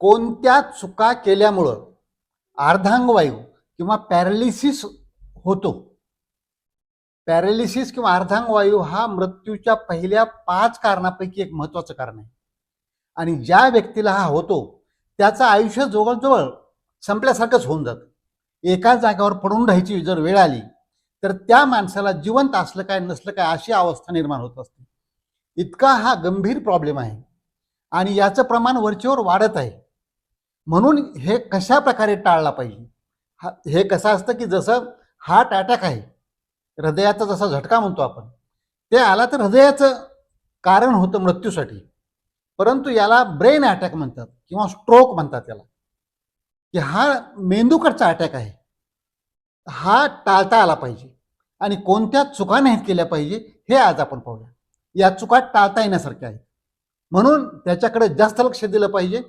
कोणत्या चुका केल्यामुळं अर्धांगवायू किंवा पॅरालिसिस होतो? पॅरालिसिस किंवा अर्धांगवायू हा मृत्यूच्या पहिल्या पाच कारणापैकी एक महत्वाचं कारण आहे. आणि ज्या व्यक्तीला हा होतो त्याचं आयुष्य जवळजवळ संपल्यासारखंच होऊन जातं. एका जागेवर पडून राहायची जर वेळ आली तर त्या माणसाला जिवंत असलं काय नसलं काय अशी अवस्था निर्माण होत असते. इतका हा गंभीर प्रॉब्लेम आहे. आणि याचं प्रमाण वरचेवर वाढत आहे. म्हणून हे कशा प्रकारे टाळला पाहिजे? हा हे कसं असतं की जसं हार्ट अटॅक आहे हृदयाचा जसा झटका म्हणतो आपण ते आला तर हृदयाचं कारण होतं मृत्यूसाठी. परंतु याला ब्रेन अटॅक म्हणतात किंवा स्ट्रोक म्हणतात त्याला की हा मेंदूकडचा अटॅक आहे. हा टाळता आला पाहिजे. आणि कोणत्या चुका नाहीत केल्या पाहिजे हे आज आपण पाहूया. या चुका टाळता येण्यासारख्या आहेत. म्हणून त्याच्याकडे जास्त लक्ष दिलं पाहिजे.